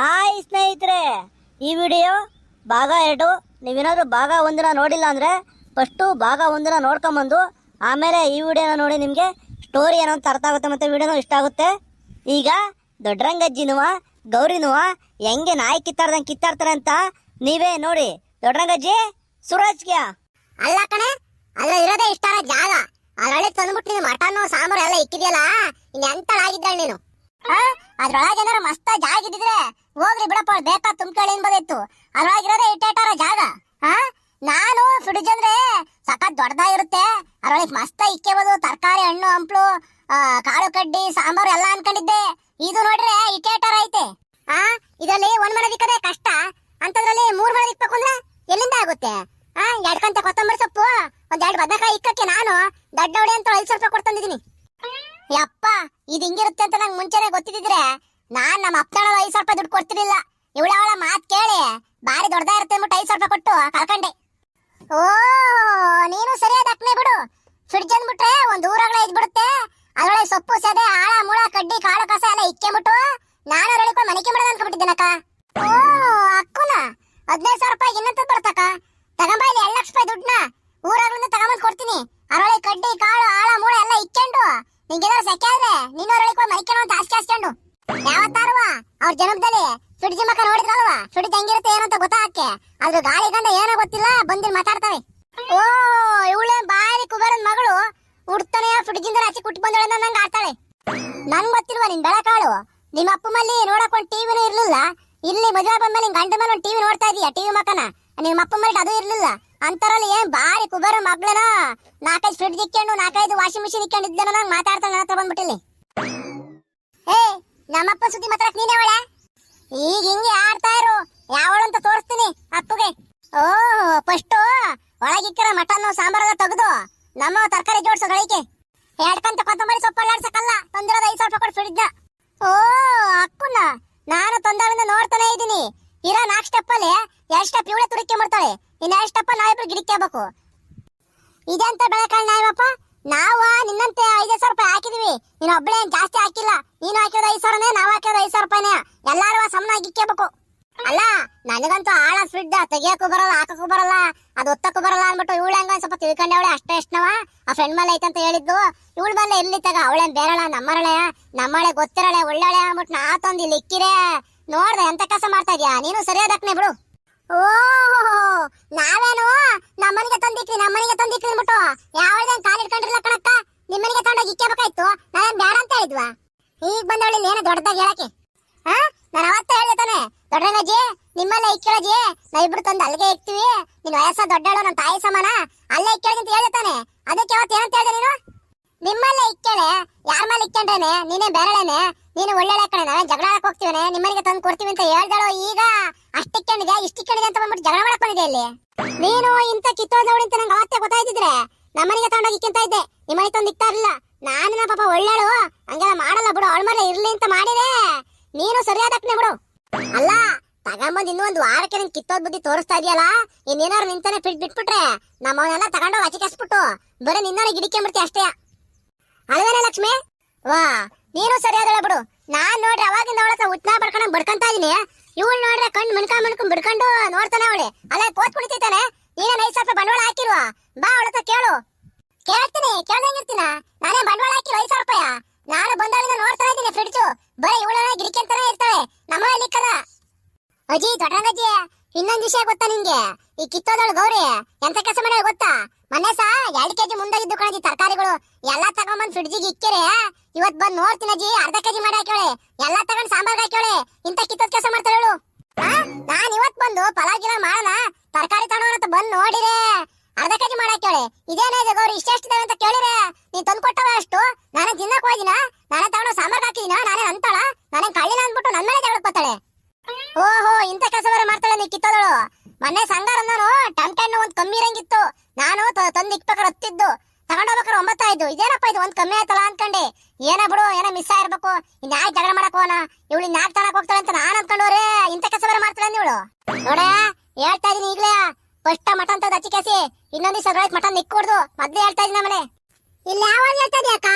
Hi ಸ್ನೇಹಿತರೆ, ಈ video ಭಾಗ ಎರಡು. ನೀವೇನಾದರೂ ಭಾಗ ಒಂದಿನ ನೋಡಿಲ್ಲ ಅಂದರೆ ಫಸ್ಟು ಭಾಗ ಒಂದಿನ ನೋಡ್ಕೊಂಬಂದು, ಆಮೇಲೆ ಈ ವಿಡಿಯೋನ ನೋಡಿ ನಿಮಗೆ ಸ್ಟೋರಿ ಏನೋ ಅರ್ಥ ಆಗುತ್ತೆ ಮತ್ತು ವಿಡಿಯೋನೂ ಇಷ್ಟ ಆಗುತ್ತೆ. ಈಗ ದೊಡ್ಡರಂಗಜ್ಜಿನುವ ಗೌರಿನುವ ಹೆಂಗೆ ನಾಯಿ ಕಿತ್ತಾಡ್ದಂಗೆ ಕಿತ್ತಾಡ್ತಾರೆ ಅಂತ ನೀವೇ ನೋಡಿ. ದೊಡ್ಡರಂಗಜ್ಜಿ, ಸುರಾಜ್ಗೆ. ಅಲ್ಲ ಕಣೆ ಅಲ್ಲ ಇರೋದೇ ಇಷ್ಟ ಜಾಗ. ಅದರೊಳಗೆ ತಂದ್ಬಿಟ್ಟು ನೀನು ಮಟನ್, ಸಾಂಬಾರು ಎಲ್ಲ ಇಕ್ಕಿದ್ಯಲ್ಲ, ಇನ್ ಎಂತಳಾಗಿದ್ದಾಳೆ ನೀನು? ಅದ್ರೊಳಗೆ ಏನಾರ ಮಸ್ತ ಜಾಗ ಇದ್ದಿದ್ರೆ ಹೋಗ್ರಿ ಬಿಡಪ್ಪ ಬೇಕಾ ತುಂಬ್ಕೊಳ್ಳಿ ಅನ್ಬೋದಿತ್ತು ಅದ್ರೊಳಗಿರೋದೇ ಇಟ್ಟೇಟಾರ ಜಾಗ? ಆ? ನಾನು ಫ್ರಿಡ್ಜ್ ಅಂದ್ರೆ ಸಖತ್ ದೊಡ್ಡದಾಗಿರುತ್ತೆ ಅದ್ರೊಳಗೆ ಮಸ್ತ ಇಕ್ಕೆಬೋದು, ತರಕಾರಿ, ಹಣ್ಣು, ಹಂಪ್ಲು ಕಾಳು ಕಡ್ಡಿ, ಸಾಂಬಾರು ಎಲ್ಲ ಅನ್ಕೊಂಡಿದ್ದೆ. ಇದು ನೋಡ್ರೆ ಇಟ್ಟೇಟಾರ ಐತೆ. ಆ, ಇದರಲ್ಲಿ ಒಂದ್ ಮನೆ ದಿಕ್ಕದೆ ಕಷ್ಟ. ಅಂತದ್ರಲ್ಲಿ ಮೂರ್ ಮನೆ ದಿಕ್ಬೇಕು ಅಂದ್ರೆ ಎಲ್ಲಿಂದ ಆಗುತ್ತೆ? ಆ, ಎರಡ್ ಕಂತೆ ಕೊತ್ತಂಬರಿ ಸೊಪ್ಪು, ಒಂದ್ ಎರಡು ಬದನೆಕಾಯಿ ಇಕ್ಕಕ್ಕೆ ನಾನು ದೊಡ್ಡ ಅಂತ ಐದು ರೂಪಾಯಿ ಕೊಡ್ತಂದಿದ್ದೀನಿ ಯಪ್ಪ, ಇದು ಹಿಂಗಿರುತ್ತೆ ಅಂತ ನಂಗೆ ಮುಂಚೆನೆ ಗೊತ್ತಿದ್ರೆ ನಾನ್ ನಮ್ಮ ಅಪ್ಪನ ಐದು ಸಾವಿರ ರೂಪಾಯಿ ದುಡ್ಡು ಕೊಡ್ತಿರ್ಲಿಲ್ಲ. ಇವಳವಳ ಮಾತ್ ಕೇಳಿ ಬಾರಿ ದೊಡ್ಡದ ಇರುತ್ತೆ ಅಂದ್ಬಿಟ್ಟು ಐದು ಸಾವಿರ ರೂಪಾಯಿ ಕೊಟ್ಟು ಕಳ್ಕೊಂಡೆ ಓ, ನೀನು ಸರಿಯಾದ ಅಕ್ನೆ ಬಿಡು. ಫ್ರಿಡ್ಜ್ ಅಂದ್ಬಿಟ್ರೆ ಒಂದ್ ಊರಾಗಲೇ ಇದ್ಬಿಡುತ್ತೆ. ಅದ್ರೊಳಗೆ ಸೊಪ್ಪು, ಸದೆ, ಆಳ, ಮುಳ, ಕಡ್ಡಿ, ಕಾಳು, ಕಸ ಎಲ್ಲ ಇಕ್ಕೆಬಿಟ್ಟು ನಾನು ಅದ್ರೊಳಗೆ ಮನೆಗೆ ಮಾಡೋದು ಅನ್ಕೊಂಡ್ಬಿಟ್ಟಿದ್ದೀನಕ್ಕ ಓ, ಅಕ್ಕುನ. ಹದಿನೈದು ಸಾವಿರ ರೂಪಾಯಿ ಇನ್ನಂತ ಬರ್ತಕ್ಕ ತಗೊಂಬ ಇಲ್ಲಿ ಎರಡು ಲಕ್ಷ ರೂಪಾಯಿ ದುಡ್ಡನ್ನ. ಊರಗಳಿಂದ ತಗೊಂಬಂದ್ ಕೊಡ್ತೀನಿ. ಅದ್ರೊಳಗೆ ಕಡ್ಡಿ, ಕಾಳು, ಆಳ, ಮೂಳ ಎಲ್ಲ ಇಕ್ಕೊಂಡು. ನಿಂಗೇನಾದ್ರು ಸೆಕೆ ಆದ್ರೆ ನೀನು ಅದ್ರೊಳಗೆ ಮನಿಕೇನೋ ಅಂತ ಆಸ್ಕೆ ಹಾಸ್ಕೊಂಡು ಯಾವತ್ತಾರುವ ಅವ್ರ ಜನಪದಲ್ಲಿ ಫ್ರಿಡ್ಜ್ ಜಿಮ್ಮಕ್ಕ ನೋಡಿದ್ರಲ್ವಾ? ಫ್ರಿಡ್ಜ್ ಹೆಂಗಿರುತ್ತೆ ಏನಂತ ಗೊತ್ತಾಗಕ್ಕೆ. ಅದ್ರ ಗಾಳಿ ಗಂಡ ಏನೋ ಗೊತ್ತಿಲ್ಲ, ಬಂದಿಲ್ ಮಾತಾಡ್ತಾವೆ. ಓ, ಇವಳೆ ಬಾರಿ ಕುಬೇರನ್ ಮಗಳು. ಹುಡ್ತಾನೆ ಸುಡಿಜಿಂದ ಆಚೆ ಕುಟ್ಟು ಬಂದಳೆ ನಂಗೆ ಆಡ್ತಾಳೆ. ನನ್ ಗೊತ್ತಿಲ್ವಾ ನಿನ್ ಬೆಳಕಾಳು? ನಿಮ್ಮ ಅಪ್ಪ ಮಲ್ಲಿ ನೋಡಕೊಂಡ್ ಟಿವಿನೂ ಇರ್ಲಿಲ್ಲ. ಇಲ್ಲಿ ಮದುವೆ ಬಂದ್ಮೇಲೆ ನಿನ್ ಗಂಡ ಮೇಲೆ ಟಿವಿ ನೋಡ್ತಾ ಇದೀಯ, ಟಿವಿ ಮಕ್ಕನ? ನಿಮ್ಮ ಅಪ್ಪ ಮಲ್ಲಿ ಅದು ಇರ್ಲಿಲ್ಲ. ಅಂತರಲ್ಲಿ ಏನ್ ಬಾರಿ ಕುಬೇರ ಮಗಳನ? ನಾಲ್ಕೈದು ಫ್ರಿಡ್ಜ್ ಇಕ್ಕೊಂಡು, ನಾಲ್ಕೈದು ವಾಷಿಂಗ್ ಮಿಷಿನ್ ಇಕ್ಕೊಂಡಿದ್ದೇನೋ ನಂಗೆ ಮಾತಾಡ್ತಾಳೆ ನನ್ನ ಹತ್ರ ಬಂದ್ಬಿಟ್ಟಿಲ್ಲಿ. ಏ ನಮ್ಮಪ್ಪ ಸುದ್ದಿ ಮಾತ್ರ ನೀನೇ ಅವಳ? ಈಗ ಹಿಂಗೆ ಆಡ್ತಾ ಇರು. ಯಾವಳು ಅಂತ ತೋರಿಸ್ತೀನಿ ಅಪ್ಪಗೆ. ಓ ಫಸ್ಟ್ ಒಳಗಿಕ್ಕಿರೋ ಮಟನ್ ಸಾಂಬಾರ ತೆಗೆದು ನಮ್ಮ ತರಕಾರಿ ಜೋಡಿಸೋ ಗಳಿಗೆ. ಎಡ್ಕಂತ ಕೊತ್ತಂಬರಿ ಸೊಪ್ಪು ಅಲ್ಲಾಡ್ಸಕ್ಕಲ್ಲ. ತಂದಿರೋದು ಐದು ಸಾವಿರ ರೂಪಾಯಿ ಫ್ರಿಡ್ಜ್ ಓ, ಅಕ್ಕುನ. ನಾನು ತೊಂದರೆಯಿಂದ ನೋಡ್ತಾನೆ ಇದ್ದೀನಿ. ಇರೋ ನಾಲ್ಕು ಸ್ಟೆಪ್ ಅಲ್ಲಿ ಎರಡು ಸ್ಟೆಪ್ ಇವಳೆ ತುರಿಕೆ ಮಾಡ್ತಾಳೆ. ಇನ್ನು ಎರಡು ಸ್ಟೆಪ್ ನಾವಿಬ್ರು ಗಿಡಕ್ಕೆಬೇಕು ಇದೆಂತ ಬೆಳಕಾಳ ನಾವಪ್ಪ ನಾವು ನಿನ್ನಂತೆ ಐದು ಸಾವಿರ ರೂಪಾಯಿ ಹಾಕಿದೀವಿ. ನೀನು ಒಬ್ಬಳೇ ಜಾಸ್ತಿ ಹಾಕಿಲ್ಲ. ನೀನು ಹಾಕಿರೋದು ಐದು ಸಾವಿರನೇ, ನಾವು ಹಾಕಿದ ಐದು ಸಾವಿರ ರೂಪಾಯಿನೇ. ಎಲ್ಲಾರು ಸಮನಾಗಿ ಇಕ್ಕೋಬೇಕು ಅಲ್ಲ, ನನಗಂತೂ ಆಳ ಫ್ರಿಡ್ ತೆಗಿಯಕ್ಕೂ ಬರಲ್ಲ, ಹಾಕಕ್ಕೂ ಬರಲ್ಲ, ಅದು ಒತ್ತಕ್ಕೂ ಬರಲ್ಲ ಅಂದ್ಬಿಟ್ಟು ಇವಳು ಹಂಗ ಸ್ವಲ್ಪ ತಿಳ್ಕೊಂಡವಳೆ ಅಷ್ಟೇ ಎಷ್ಟನವ ಆ ಫ್ರೆಂಡ್ ಮೇಲೆ ಐತಂತ ಹೇಳಿದ್ದು ಇವಳು ಬಂದ ಇರ್ಲಿ ತಗ? ಅವಳೇನ್ ಬೇರಳ ನಮ್ಮರಳೆ ನಮ್ಮಳೆ ಗೊತ್ತಿರಳೆ ಒಳ್ಳೆ ಅಂದ್ಬಿಟ್ಟು ನಾ ತಂದು ಇಲ್ಲಿ ಇಕ್ಕಿರೇ ನೋಡ್ದೆ, ಎಂತ ಕೆಲಸ ಮಾಡ್ತಾ ಇದೀಯಾ? ನೀನು ಸರಿಯಾದಕ್ನೆ ಬಿಡು. ಓ ನಾವೇನು? ನಮ್ಮನಿಗೆ ತಂದಿಕ್ರಿ ನಮ್ಮನಿಗೆ ತಂದಿಕ್ರಿ ಅಂದ್ಬಿಟ್ಟು. ಯಾವ್ದೇನ್ ಕಾಲ್ ಕಣಕ್ಕ? ನಿಮ್ಮನಿಗೆ ತಗೊಂಡೋಗಿ ಇಕ್ಕಬೇಕಾಯ್ತು? ನಾನೇನ್ ಬೇಡ ಅಂತ ಹೇಳಿದ್ವಾ? ಈಗ ಬಂದವಳಿ ಏನು ದೊಡ್ಡದಾಗಿ ಹೇಳಕ್ಕೆ? ಹಾ ನಾನು ಅವತ್ತ ಹೇಳಿದೆ ತಾನೆ. ದೊಡ್ಡರಂಗಜ್ಜಿ ನಿಮ್ಮಲ್ಲ ಇಕ್ಕಳಜಿ ಇಬ್ರು ತಂದು ಅಲ್ಲಿಗೆ ಇಕ್ತೀವಿ. ನಿನ್ ವಯಸ್ಸ ದೊಡ್ಡಳು ನನ್ನ ತಾಯಿ ಸಮಾನ. ಅಲ್ಲೇ ಇಕ್ಕೇಳಿ ಅಂತ ಹೇಳಿದೆ ತಾನೆ. ಅದಕ್ಕೆ ಅವತ್ತು ಏನಂತ ಹೇಳಿದೆ ನೀನು? ನಿಮ್ಮಲ್ಲೇ ಇಕ್ಕಳೆ. ಯಾರ ಮೇಲೆ ಇಕ್ಕೊಂಡ್ರೇನೆ? ನೀನೇ ಬೇರೆಳೇನೆ. ನೀನು ಒಳ್ಳೆ ಕಣೆ ನಾವೇ ಜಗಳ ಆಡಕ್ ಹೋಗ್ತೀವನೆ, ನಿಮ್ಮನಿಗೆ ತಂದು ಕೊಡ್ತೀವಿ ಅಂತ ಹೇಳ್ದಳು ಈಗ? ಅಷ್ಟಿಕ್ಕೊಂಡಿದೆ ಇಷ್ಟಿಕ್ಕೊಂಡಿದೆ ಅಂತ ಬಂದ್ಬಿಟ್ಟು ಜಗಳ ಮಾಡಕ್ ಬಂದಿದೆ ಇಲ್ಲಿ? ನೀನು ಇಂತ ಕಿತ್ತೋದವಳು ಅಂತ ನಂಗೆ ಅವತ್ತೇ ಗೊತ್ತಾಯ್ತಿದ್ರೆ. ನಮ್ಮನಿಗೆ ತಗೊಂಡೋಗಿ ಇಕ್ಕಿಂತ ಇದ್ದೆ, ನಿಮ್ಮನಿಗೆ ತಂದು ಇಕ್ತಾ ಇರ್ಲಿಲ್ಲ. ನಾನು ನಾ ಪಾಪ ಒಳ್ಳೆಳು, ಹಂಗೆಲ್ಲ ಮಾಡಲ್ಲ ಬಿಡು ಅವಳ ಇರ್ಲಿ ಅಂತ ಮಾಡಿದೆ. ನೀನು ಸರಿಯಾದಕ್ನೆ ಬಿಡು. ಅಲ್ಲ, ತಗೊಂಬಂದ್ ಒಂದು ವಾರಕ್ಕೆ ನಿನ್ ಕಿತ್ತೋದ್ ಬುದ್ಧಿ ತೋರಿಸ್ತಾ ಇದೆಯಲ್ಲ? ಇನ್ನೇನಾರು ನಿಂತಾನೆ ಫಿಟ್ ಬಿಟ್ಬಿಟ್ರೆ ನಮ್ಮವನ್ನೆಲ್ಲ ತಗೊಂಡೋಗಿ ಕಸ್ಬಿಟ್ಟು ಬರೀ ನಿನ್ನೋ ಗಿಡಿಕೆ ಬಿಡ್ತಿ ಅಷ್ಟೇ. ಅಲ್ವೇನೆ ಲಕ್ಷ್ಮಿ? ವಾ ನೀನು ಸರಿಯಾದ ಬಿಡು. ನಾನ್ ನೋಡ್ರಿ ಅವಾಗಿಂದ ಅವಳ ಉತ್ನಾ ಬಡ್ಕೊಂಡ್ ಬಡ್ಕಂತ ಇದೀನಿ. ಇವಳು ನೋಡ್ರೆ ಕಣ್ ಮಿಣ್ಕ ಮಿಣ್ಕೊಂಡ್ ಬಿಡ್ಕೊಂಡು ನೋಡ್ತಾನೆ ಅವಳೆ. ಅಲ್ಲ ಕೋತ್ ಕುಡಿತೈತಾನೆ ನೀನೇನ್ ಐದ್ ಸಾವಿರ ಬಂಡವಾಳ ಹಾಕಿರುವ. ಬಾ ಅವಳ ಕೇಳು. ಕೇಳ್ತೀನಿ. ಕೇಳ್ದಂಗಿರ್ತೀನ ನಾನೇ ಬಂಡವಾಳ ಹಾಕಿ ಐದ್ ಸಾವಿರ ರೂಪಾಯ? ನಾನು ಬಂದಾಳಿಂದ ನೋಡ್ತಾ ಇದ್ದೀನಿ ಫ್ರಿಡ್ಜು ಬರೀ ಇವಳನ್ನ ಗಿಡಕ್ಕೆಂತಾನೆ ಇರ್ತಾಳೆ. ನಮ್ಮ ಲಿಕ್ಕದ ಅಜ್ಜಿ ದೊಡ್ಡರಂಗಜ್ಜಿ. ಇನ್ನೊಂದ್ ವಿಷಯ ಗೊತ್ತಾ ನಿಂಗೆ ಈ ಕಿತ್ತೋದಳು ಗೌರಿ, ಎಂತ ಕೆಲಸ ಮಾಡ್ಯಾಳ ಗೊತ್ತಾ? ಮೊನ್ನೆ ಸಹ ಎರಡ್ ಕೆಜಿ ಮುಂದಾಗಿದ್ದು ಕಣಜಿ ತರಕಾರಿಗಳು. ಎಲ್ಲಾ ತಗೊಂಬಂದ್ ಫ್ರಿಡ್ಜಿಗೆ ಇಕ್ಕಿರೆ. ಇವತ್ ಬಂದ್ ನೋಡ್ತೀನಿ ಅಜ್ಜಿ ಅರ್ಧ ಕೆಜಿ ಮಾಡಿ ಹಾಕ್ಯಾಳೆ. ಎಲ್ಲಾ ತಗೊಂಡ್ ಸಾಂಬಾರ್ ಹಾಕ್ಯಾಳೆ. ಇಂತ ಕಿತ್ತೋದ್ ಕೆಲಸ ಮಾಡ್ತಾಳು ನಾನ್ ಇವತ್ ಬಂದು ಪಲಾವ್ ಮಾಡೋಣ ತರಕಾರಿ ತಗೊಂಡ್ ಅಂತ ಬಂದ್ ನೋಡಿರೆ. ಅರ್ಧ ಕೆಜಿ ಮಾಡಿ ಹಾಕ್ಯಾಳೆ. ಇದೇನೇ ಇದೆ ಗೌರಿ ಇಷ್ಟೆಷ್ಟಿದಾವೆ ಅಂತ ಕೇಳಿರಿ. ನೀನ್ ತಂದು ಕೊಟ್ಟವ ಅಷ್ಟು? ನಾನೇ ತಿನ್ನಕ್ ಹೋಗಿನ ನಾನೇ ತಗೊಂಡು ಸಾಂಬಾರ್ ಹಾಕಿದಿನ? ನಾನೇ ಅಂತಾಳ? ನಾನೇ ಕಳ್ಳಿನ ಅಂದ್ಬಿಟ್ಟು ನನ್ನ ಮೇಲೆ ಜಗಳಕ್ಕೆ ಬರ್ತಾಳೆ ಓಹೋ ಇಂತ ಕೆಲಸ ಬೇರೆ ಮಾಡ್ತಾಳೆ ನೀ ಕಿತ್ತೋದಳು. ಮೊನ್ನೆ ಸಂಗಾರ ನಾನು ಟಮಟೆ ಹಣ್ಣು ಒಂದ್ ಕಮ್ಮಿ ಇರಂಗಿತ್ತು. ನಾನು ತಂದ್ ಇಕ್ಬೇಕಾರೆ ಹತ್ತಿದ್ದು. ತಗೊಂಡೋಗ್ಬೇಕಾರೆ ಒಂಬತ್ತಾಯ್ತು. ಇದೇನಪ್ಪ ಇದು, ಒಂದ್ ಕಮ್ಮಿ ಆಯ್ತಲ್ಲ ಅನ್ಕೊಂಡೆ. ಏನ ಬಿಡು, ಏನೋ ಮಿಸ್ ಆಗಿರ್ಬೇಕು. ಇನ್ಯಾಕೆ ಜಗಳ ಮಾಡಕ್ ಹೋಗೋಣ? ಇವಳು ನಾಲ್ಕು ತನಕ ಹೋಗ್ತಾಳೆ ಅಂತ ನಾನು ಅನ್ಕೊಂಡವ್ರೆ ಇಂತ ಕೆಲಸ ಬೇರೆ ಮಾಡ್ತಾಳೆ ಇವಳು ನೋಡ ಹೇಳ್ತಾ ಇದೀನಿ ಈಗಲೇ. ಫಸ್ಟ್ ಮಟನ್ ತಂದು ಹಚ್ಚಿ ಕೇಸಿ. ಇನ್ನೊಂದು ಅದ್ರೊಳಗೆ ಮಟನ್ ಇಕ್ಕೊಡ್ದು ಮೊದ್ಲೇ ಹೇಳ್ತಾ ಇದೀನಿ ನಮ್ಮನೆ. ಇಲ್ಲಿ ಯಾವಾಗ ಹೇಳ್ತಾ ಇದೀಯ ಅಕ್ಕ?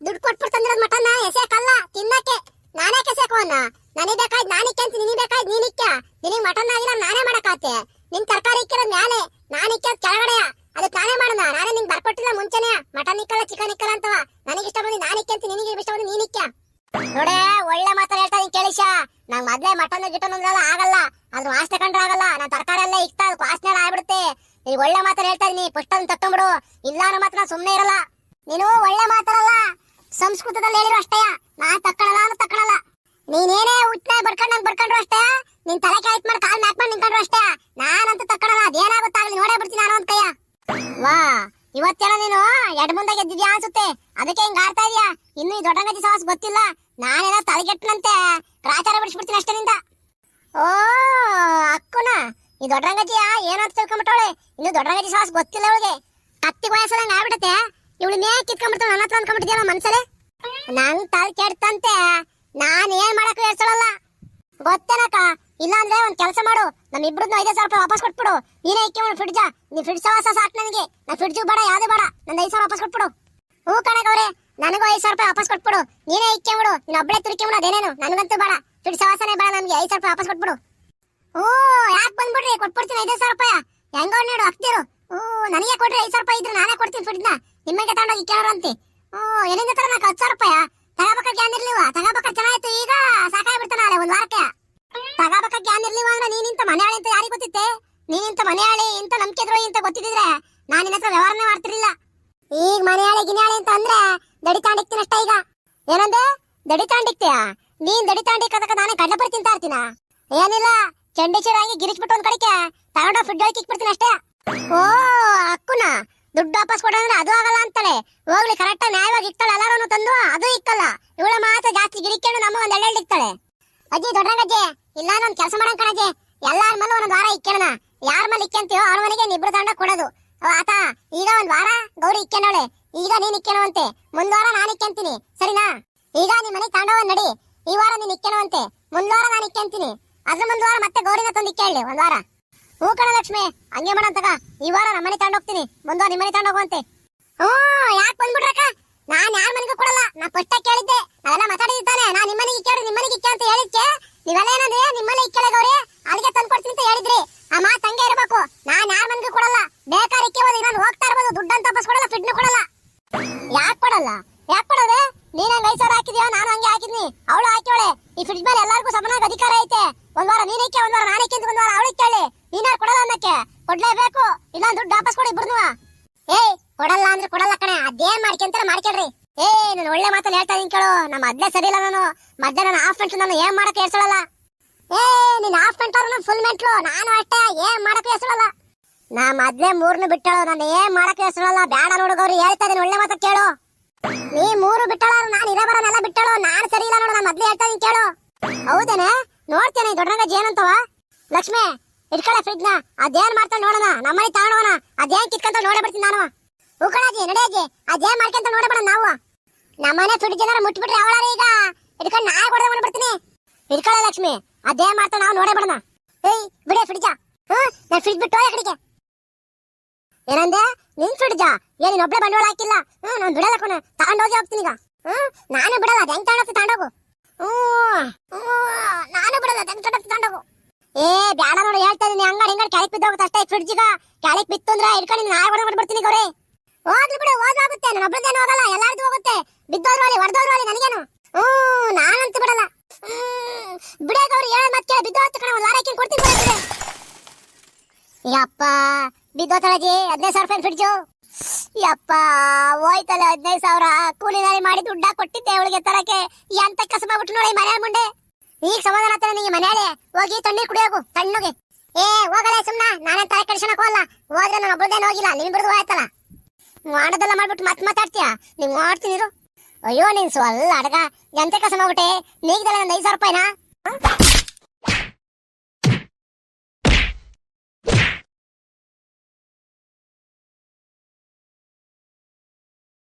ದುಡ್ಡು ಕೊಟ್ಬಿಟ್ಟು ತಂದಿರೋದು ಮಟನ್ ಎಸೆಯಕ್ಕಲ್ಲ ತಿನ್ನಕ್ಕೆ. ನಾನೇ ಕೆಸೆಕೋನ ನನಗೆ ಬೇಕಾಯ್ತು, ನಾನು ಅಂತ ನಿನಗೆ ಬೇಕಾಯ್ತು ನೀನಿಕ್ಕ ನಿನಗೆ ಮಟನ್ ಆಗಿಲ್ಲ, ನಾನೇ ಮಾಡಕ್ಕಾತೆ. ನಿನ್ ತರಕಾರಿ ಇಕ್ಕಿರೋದು ಮ್ಯಾಲೆ, ನಾನು ಇಕ್ಕೋದ್ ಕೆಳಗಡೆ ಅದಕ್ಕೆ ನಾನೇ ಮಾಡೋಣ. ನಾನೇ ನಿಂಗೆ ಬರ್ಕೊಟ್ಟಿಲ್ಲ ಮುಂಚೆನೆ. ಮಟನ್ ಇಕ್ಕಲ್ಲ ಚಿಕನ್ ಇಕ್ಕಲ್ಲ ಅಂತವ. ನನಗೆ ಇಷ್ಟ ಬಂದು ನಾನು ಅಂತ ನಿನಗೆ ಇಷ್ಟ ಬಂದು ನೀನ್ ನೋಡೇ, ಒಳ್ಳೆ ಮಾತ್ರ ಹೇಳ್ತಾ ಇದೀನಿ ಕೇಳಿಶ ನಂಗೆ ಮೊದ್ಲೇ ಮಟನ್, ಗಿಟನ್ ಅಂದ್ರಲ್ಲ ಆಗಲ್ಲ. ಅದ್ರ ವಾಸನೆ ಕಂಡ್ರೆ ಆಗಲ್ಲ. ನಾನು ತರಕಾರಿ ಎಲ್ಲ ಇಕ್ತಾ ಅದು ವಾಸನೆ ಆಗ್ಬಿಡುತ್ತೆ. ನೀ ಒಳ್ಳೆ ಮಾತ್ರ ಹೇಳ್ತಾ ಇದೀನಿ. ಫಸ್ಟ್ ತಕ್ಕೊಂಬಿಡು. ಇಲ್ಲ ಅನ್ನೋ ಮಾತ್ರ ಸುಮ್ಮನೆ ಸುಮ್ನೆ ಇರಲ್ಲ. ನೀನು ಒಳ್ಳೆ ಮಾತಾಡಲ್ಲ ಸಂಸ್ಕೃತದಲ್ಲಿ ಹೇಳಿರೋ ಅಷ್ಟೇ. ನಾನು ತಕ್ಕಳಲ್ಲ ಅಂದ್ರೆ ತಕ್ಕಳಲ್ಲ ನೀನೇನೇ ಹುಟ್ಟನ ಬಡ್ಕೊಂಡ್ ಬಡ್ಕೊಂಡ್ರು ಅಷ್ಟೇ? ನಿನ್ ತಲೆ ಕಾಯ್ತ್ ಮಾಡಿ ಕಾಲ್ ಮ್ಯಾಕ್ ಮಾಡಿ ನಿಂತ್ಕೊಂಡ್ರು ಅಷ್ಟೇ? ನಾನಂತ ತಕ್ಕೊಳಲ್ಲ ಅದೇನಾಗುತ್ತಾಗ್ಲಿ ನೋಡೇ ಬಿಡ್ತೀನಿ ನಾನು ಅಂತ ಕೈಯ. ವಾ, ಇವತ್ತೇನ ನೀನು ಎಡ್ ಮುಂದೆ ಗೆದ್ದಿದ್ಯಾ ಅನ್ಸುತ್ತೆ? ಅದಕ್ಕೆ ಹಿಂಗ್ ಆಡ್ತಾ ಇದೀಯಾ? ಇನ್ನು ಈ ದೊಡ್ಡಂಗತಿ ಸಾಹಸ ಗೊತ್ತಿಲ್ಲ. ನಾನೇನೋ ತಲೆಗೆಟ್ಟನಂತೆ. ರಾಚಾರ ಬಿಡಿಸ್ಬಿಡ್ತೀನಿ ಅಷ್ಟೇ ನಿಂದ. ಓ, ಅಕ್ಕುನ, ಈ ದೊಡ್ಡಂಗತಿಯ ಏನೋ ಅಂತ ತಿಳ್ಕೊಂಬಿಟ್ಟವಳೆ. ಇನ್ನು ದೊಡ್ಡಂಗತಿ ಸಾಹಸ ಗೊತ್ತಿಲ್ಲ ಅವಳಿಗೆ. ಕತ್ತಿ ವಯಸ್ಸಲ್ಲ ಆಗ್ಬಿಡತ್ತೆ. ಇವಳು ಮೇ ಕಿತ್ಕೊಂಡ್ಬಿಡ್ತಾಳೆ ನನ್ನ ಹತ್ರ ಅನ್ಕೊಂಡ್ಬಿಟ್ಟಿದ್ಯಲ್ಲ ಮನ್ಸಲ್ಲೇ? ನಂಗ್ ತಲೆ ಕೆಡ್ತಂತೆ. ನಾನ್ ಏನ್ ಮಾಡಕ್ ಹೇಳ್ಸಳಲ್ಲ ಗೊತ್ತೇನಕ್ಕ? ಇಲ್ಲ ಅಂದ್ರೆ ಒಂದ್ ಕೆಲಸ ಮಾಡು. ನಮ್ ಇಬ್ರದ್ದು ಐದೇ ಸಾವಿರ ರೂಪಾಯಿ ವಾಪಸ್ ಕೊಟ್ಬಿಡು. ನೀನೇ ಇಕ್ಕೆ ಫ್ರಿಡ್ಜ ನೀ ಫ್ರಿಡ್ಜ್ ಸವಾಸ ಸಾಕು ನನಗೆ. ನಾ ಫ್ರಿಡ್ಜ್ ಬೇಡ, ಯಾವ್ದು ಬೇಡ. ನಂದು ಐದು ಸಾವಿರ ವಾಪಸ್ ಕೊಟ್ಬಿಡು. ಹೂ ಕಣಕ್ ಅವ್ರೆ, ನನಗೂ ಐದು ಸಾವಿರ ರೂಪಾಯಿ ವಾಪಸ್ ಕೊಟ್ಬಿಡು. ನೀನೇ ಇಕ್ಕೆ ಬಿಡು ನೀನ್ ಒಬ್ಬಳೆ ತುರ್ಕೊಂಬಿಡು ಅದೇನೇನು? ನನಗಂತೂ ಬೇಡ. ಫ್ರಿಡ್ಜ್ ಸವಾಸನೆ ಬೇಡ ನಮ್ಗೆ ಐದು ಸಾವಿರ ರೂಪಾಯಿ ವಾಪಸ್ ಕೊಟ್ಬಿಡು. ಓ ಯಾಕೆ ಬಂದ್ಬಿಡ್ರಿ? ಕೊಟ್ಬಿಡ್ತೀನಿ ಐದು ಸಾವಿರ ರೂಪಾಯಿ. ಹೆಂಗೋ ನೀಡು ಹಾಕ್ತಿರು ಓ ನನಗೆ ಕೊಡ್ರಿ ಐದು ಸಾವಿರ ರೂಪಾಯಿ ಇದ್ರೆ ನಾನೇ ಕೊಡ್ತೀನಿ ಫ್ರಿಡ್ಜ್ನ ನಿಮಗೆ ತಗೊಂಡೋಗಿ ಕೇಳೋರಂತೆ. ಓ ಎಲ್ಲಿಂದ ತಗೊಂಡ್ ಹತ್ತು ಸಾವಿರ ರೂಪಾಯಿ? ತಗೋಬೇಕ ಗ್ಯಾನ್ ಇರ್ಲಿವ ತಗೋಬೇಕ ಚೆನ್ನಾಯ್ತು ಈಗ ಸಾಕಾಗ್ಬಿಡ್ತಾನೆ ಒಂದ್ ವಾರಕ್ಕೆ. ತಗೋಬೇಕ ಗ್ಯಾನ್ ಇರ್ಲಿವ ಅಂದ್ರೆ ನೀನಿಂತ ಮನೆಯಾಳಿ ಅಂತ ಯಾರಿಗ್ ಗೊತ್ತಿತ್ತೆ? ನೀನಿಂತ ಮನೆಯಾಳಿ ಇಂತ ನಂಬಿಕೆ ಅಂತ ಗೊತ್ತಿದ್ರೆ ನಾನು ನಿನ್ನ ಹತ್ರ ವ್ಯವಹಾರನೇ ಮಾಡ್ತಿರ್ಲಿಲ್ಲ. ಈಗ ಮನೆಯಾಳಿ, ಗಿನ್ಯಾಳಿ ಅಂತ ಅಂದ್ರೆ ದಡಿ ತಾಂಡಿಕ್ತೀನಿ ಅಷ್ಟೇ ಈಗ. ಏನಂದೆ? ದಡಿ ತಾಂಡಿಕ್ತೀಯ ನೀನ್ ದಡಿ ತಾಂಡಿಕ್ಕದಕ್ಕ ನಾನೇ ಕಡ್ಲೆಪುರಿ ತಿಂತಾ ಇರ್ತೀನ? ಏನಿಲ್ಲ ಚಂಡಿಚೂರಾಗಿ ಗಿರಿಸ್ಬಿಟ್ಟು ಒಂದ್ ಕಡೆಗೆ ತಗೊಂಡ ಫುಡ್ ಒಳಗೆ ಇಕ್ಬಿಡ್ತೀನಿ ಅಷ್ಟೇ. ಓ, ಅಕ್ಕುನ. ದುಡ್ಡು ವಾಪಸ್ ಕೊಡಂದ್ರೆ ಅದು ಆಗಲ್ಲ ಅಂತಾಳೆ. ಹೋಗ್ಲಿ ಕರೆಕ್ಟ್ ನ್ಯಾಯವಾಗಿ ಇಕ್ತಾಳೆ. ಎಲ್ಲರೂ ತಂದು ಅದು ಇಕ್ಕಲ್ಲ. ಇವಳ ಮಾತ್ರ ಜಾಸ್ತಿ ಗಿರಿಕೊಂಡು ನಮ್ಮ ಒಂದ್ ಎಳ್ಳೆಳ್ಳು ಇಕ್ತಾಳೆ ಅಜ್ಜಿ ದೊಡ್ಡಗಜ್ಜೆ ಇಲ್ಲ ನಾನು ಕೆಲಸ ಮಾಡಂಗ್ ಕಣಜ್ಜೆ ಎಲ್ಲಾರ ಮೇಲೆ ಒಂದ್ ವಾರ ಇಕ್ಕೋಣ ಯಾರ ಮೇಲೆ ಇಕ್ಕಂತೀವೋ ಅವ್ರ ಮನೆಗೆ ನಿಬ್ರು ತಂಡ ಕೊಡೋದು. ಆತ, ಈಗ ಒಂದ್ ವಾರ ಗೌರಿ ಇಕ್ಕೊಂಡವಳೆ ಈಗ ನೀನ್ ಇಕ್ಕೆನೋ ಅಂತೆ ಮುಂದ್ ವಾರ ನಾನ್ ಇಕ್ಕಂತೀನಿ. ಸರಿನಾ? ಈಗ ನಿಮ್ ಮನೆ ತಾಂಡವ ನಡಿ. ಈ ವಾರ ನೀನ್ ಇಕ್ಕೆನೋ ಅಂತೆ ಮುಂದ್ ವಾರ ನಾನ್ ಇಕ್ಕಂತೀನಿ. ಅದ್ರ ಮುಂದ್ ವಾರ ಮತ್ತೆ ಗೌರಿನ ತಂದು ಇಕ್ಕೇಳಿ ಒಂದ್ ವಾರ. ಹೂ ಕಣ ಲಕ್ಷ್ಮಿ, ಹಂಗೆ ಮಾಡಂತಗ ಈ ವಾರ ನಮ್ಮನೆ ತಗೊಂಡು ಹೋಗ್ತೀನಿ. ಬಂದು ನಿಮ್ಮನೆ ತಗೊಂಡು ಹೋಗುವಂತೆ. ಹ್ಞೂ, ಯಾಕೆ ಬಂದ್ಬಿಡ್ರಕ್ಕ ನಾನ್ ಯಾರ ಮನೆಗೂ ಕೊಡಲ್ಲ. ನಾ ಫಸ್ಟ್ ಕೇಳಿದ್ದೆ. ನಾವೆಲ್ಲ ಮಾತಾಡಿದ್ದಾನೆ ನಾ ನಿಮ್ಮನೆಗೆ ಕೇಳಿ, ನಿಮ್ಮನೆಗೆ ಇಕ್ಕೆ ಅಂತ ಹೇಳಿದ್ಕೆ. ನೀವೆಲ್ಲ ಏನಂದ್ರೆ? ನಿಮ್ಮನೆ ಇಕ್ಕಳೆ ಗೌರಿ ಅದಕ್ಕೆ ತಂದು ಕೊಡ್ತೀನಿ ಅಂತ ಹೇಳಿದ್ರಿ ಆ ಮಾತು ಹಂಗೆ ಇರಬೇಕು ನಾನ್ ಯಾರ ಮನೆಗೂ ಕೊಡಲ್ಲ ಬೇಕಾದ್ರೆ ಇಕ್ಕೆ ಹೋದ್ರೆ ನಾನು ಹೋಗ್ತಾ ಇರ್ಬೋದು ದುಡ್ಡಂತ ವಾಪಸ್ ಕೊಡಲ್ಲ ಫಿಡ್ನು ಕೊಡಲ್ಲ ಯಾಕೆ ಕೊಡಲ್ಲ ಯಾಕೆ ಕೊಡೋದೆ ನೀನ್ ಹಂಗ ಐದು ಸಾವಿರ ಹಾಕಿದ್ಯೋ ನಾನು ಹಂಗೆ ಹಾಕಿದ್ನಿ ಅವಳು ಹಾಕ್ಯವಳೆ ಈ ಫ್ರಿಡ್ಜ್ ಮೇಲೆ ಎಲ್ಲರಿಗೂ ಸಮನಾಗಿ ಅಧಿಕಾರ ಐತೆ ಒಂದ್ ವಾರ ನೀನ್ ಇಕ್ಕೆ ಒಂದ್ ವಾರ ನಾನು ಇಕ್ಕೆ ಒಂದ್ ವಾರ ಅವಳು ಕೇಳಿ ನೀನಾರು ಕೊಡಲ್ಲ ಅನ್ನಕ್ಕೆ ಕೊಡ್ಲೇಬೇಕು ಇಲ್ಲ ದುಡ್ಡು ವಾಪಸ್ ಕೊಡಿ ಇಬ್ರು ಏಯ್, ಕೊಡಲ್ಲ ಅಂದ್ರೆ ಕೊಡಲ್ಲ ಕಣೆ. ಅದೇನ್ ಮಾಡ್ಕೊಂತಾರ ಮಾಡ್ಕೊಳ್ರಿ ಏ ನಾನು ಒಳ್ಳೆ ಮಾತಲ್ಲಿ ಹೇಳ್ತಾ ಇದೀನಿ ಕೇಳು. ನಮ್ಮ ಅದ್ಲೇ ಸರಿ ಇಲ್ಲ ನಾನು. ಮಧ್ಯ ನಾನು ಹಾಫ್ ಮೆಂಟ್ಲು ನಾನು ಏನ್ ಮಾಡಕ್ ಹೇಳ್ಸೋಳಲ್ಲ. ಏ ನೀನ್ ಹಾಫ್ ನಾನು ಫುಲ್ ಮೆಂಟ್ಲು ನಾನು ಅಷ್ಟೇ, ಏನ್ ಮಾಡಕ್ ಹೇಳ್ಸೋಳಲ್ಲ. ನಾ ಮೊದ್ಲೇ ಮೂರ್ನು ಬಿಟ್ಟಳು. ನಾನು ಏನ್ ಮಾಡಕ್ ಹೆಸರಲ್ಲ ಬೇಡ ನೋಡುಗವ್ರು ಹೇಳ್ತಾ ಇದೀನಿ ಒಳ್ಳೆ ಮಾತ ಕೇಳು. ನೀ ಮೂರು ಬಿಟ್ಟಳ ನಾನು ಇರಬರನೆಲ್ಲ ಬಿಟ್ಟಳು. ನಾನು ಸರಿ ಇಲ್ಲ ನೋಡು ನಾ ಮೊದ್ಲೇ ಹೇಳ್ತಾ ಇದೀನಿ ಕೇಳು. ಹೌದೇನೆ? ನೋಡ್ತೇನೆ ದೊಡ್ಡಂಗ ಏನಂತವ? ಲಕ್ಷ್ಮಿ ಇಟ್ಕಳೆ ಫ್ರಿಡ್ಜ್ನ ಅದೇನ್ ಮಾಡ್ತಾ ನೋಡೋಣ. ನಮ್ಮನೆ ತಗೊಂಡೋಣ ಅದೇನ್ ಕಿತ್ಕೊಂತ ನೋಡೇ ಬಿಡ್ತೀನಿ ನಾನು. ಹೂಕಳಾಜಿ ನಡೆಯಜಿ. ಅದೇನ್ ಮಾಡ್ಕೊಂತ ನೋಡಬೇಡ ನಾವು. ನಮ್ಮನೆ ಫ್ರಿಡ್ಜ್ ಏನಾರ ಮುಟ್ಬಿಟ್ರೆ ಅವಳಾರ ಈಗ. ಇಟ್ಕೊಂಡು ನಾ ಕೊಡದೆ ಮಾಡ್ಬಿಡ್ತೀನಿ ಇಟ್ಕೊಳ್ಳ ಲಕ್ಷ್ಮಿ. ಅದೇನ್ ಮಾಡ್ತಾ ನಾವು ನೋಡೇ ಬಿಡೋಣ ಏಯ್ ಬಿಡೆ ಫ್ರಿಡ್ಜ ಹ್ಮ್ ನಾನು ಫ್ರಿಡ್ಜ್ ಬಿಟ್ಟು ಹೋಗಿ ಕಡೆಗೆ. ಏನಂದೆ? ನಿನ್ ಫ್ರಿಡ್ಜ ಏನ್ ನೀನ್ ಒಬ್ಳೆ ಬಂಡವಾಳ ಹಾಕಿಲ್ಲ. ಹ್ಮ್ ನಾನು ಬಿಡಲ್ಲ ಕೊನೆ ತಗೊಂಡೋಗಿ ಹೋಗ್ತೀನಿ ಈಗ. ಹ್ಮ್ ನಾನು ಬಿಡಲ್ಲ. ಅದ್ ಹೆಂಗ್ ತಗೊಂಡೋಗ್ತೀನಿ ತಗೊಂಡೋಗು ಹ್ಮ್ ಹ್ಮ್, ನಾನು ಬಿಡಲ್ಲ ಅದ್ ಹೆಂಗ್ ತಗೊಂಡೋಗ್ತಿ ತಗೊಂಡೋಗು ಏ, ಬ್ಯಾಡ ನೋಡಿ, ಹೇಳ್ತಾ ಇದೀನಿ. ಹಂಗಾಡಿ ಹಿಂಗಾಡಿ ಕೆಳಕ್ ಬಿದ್ದೋಗುತ್ತೆ ಅಷ್ಟೇ. ಫ್ರಿಡ್ಜಿಗ ಕೆಳಕ್ ಬಿತ್ತು ಅಂದ್ರೆ ಇಟ್ಕೊಂಡು ನಾಳೆ ಹೊರಗೆ ಬಿಡ್ತೀನಿ ಗೌರಿ. ಹೋಗ್ಲಿ ಬಿಡು ಹೋಗುತ್ತೆ ನಾನು ಒಬ್ಬರದೇನು ಹೋಗಲ್ಲ ಎಲ್ಲಾರ್ದು ಹೋಗುತ್ತೆ. ಬಿದ್ದೋದ್ರು ಅಲ್ಲಿ ಹೊಡೆದೋದ್ರು ಅಲ್ಲಿ ನನಗೇನು? ಹ್ಮ್ ನಾನಂತೂ ಬಿಡಲ್ಲ. ಬಿಡೇ ಗೌರಿ ಹೇಳ ಮತ್ತೆ ಬಿದ್ದೋತ್ತು ಕಣ, ಒಂದು ವಾರ ಹಾಕಿ ಕೊಡ್ತೀನಿ ಬಿಡ. ಯಪ್ಪ, ಬಿದ್ದೋತಳಜಿ, ಹದಿನೈದು ಸಾವಿರ ರೂಪಾಯಿ ಫ್ರಿಡ್ಜು ಯಪ್ಪ, ಹೋಯ್ತಲ್ಲ ಹದಿನೈದು ಸಾವಿರ. ಕೂಲಿ ನಾಲಿ ಮಾಡಿ ದುಡ್ಡ ಕೊಟ್ಟಿದ್ದೆ ಅವಳಿಗೆ ತರಕ್ಕೆ. ಎಂತ ಕಸಬ ಬಿಟ್ಟು ನೋಡಿ ಮನೆ ಮುಂಡೆ ಈಗ ಸಮಾಧಾನ ಆಗ್ತಾನೆ ನಿಂಗೆ ಹೋಗಿ ತಣ್ಣೀರ್ ಕುಡಿಯೋಗು, ತಣ್ಣಗೆ. ಏ ಹೋಗಲ್ಲ ಸುಮ್ನ. ನಾನೇ ತಲೆ ಕೆಡ್ಸಣಕ್ ಹೋಗಲ್ಲ ಹೋದ್ರೆ ನಾನು ಒಬ್ಬರದೇನು ಹೋಗಿಲ್ಲ ನಿಮ್ ಬಿಡದು ಆಯ್ತಲ್ಲ? ಮಾಡೋದೆಲ್ಲ ಮಾಡ್ಬಿಟ್ಟು ಮತ್ ಮಾತಾಡ್ತೀಯ? ನೀವ್ ಮಾಡ್ತೀನಿ ಅಯ್ಯೋ, ನೀನ್ ಸ್ವಲ್ಲ ಅಡಗ. ಎಂತ ಕಸ ಮಾಡ್ಬಿಟ್ಟೆ? ನೀಗ್ದಲ್ಲ ನಂದು ಐದು ಸಾವಿರ ರೂಪಾಯಿನಾ?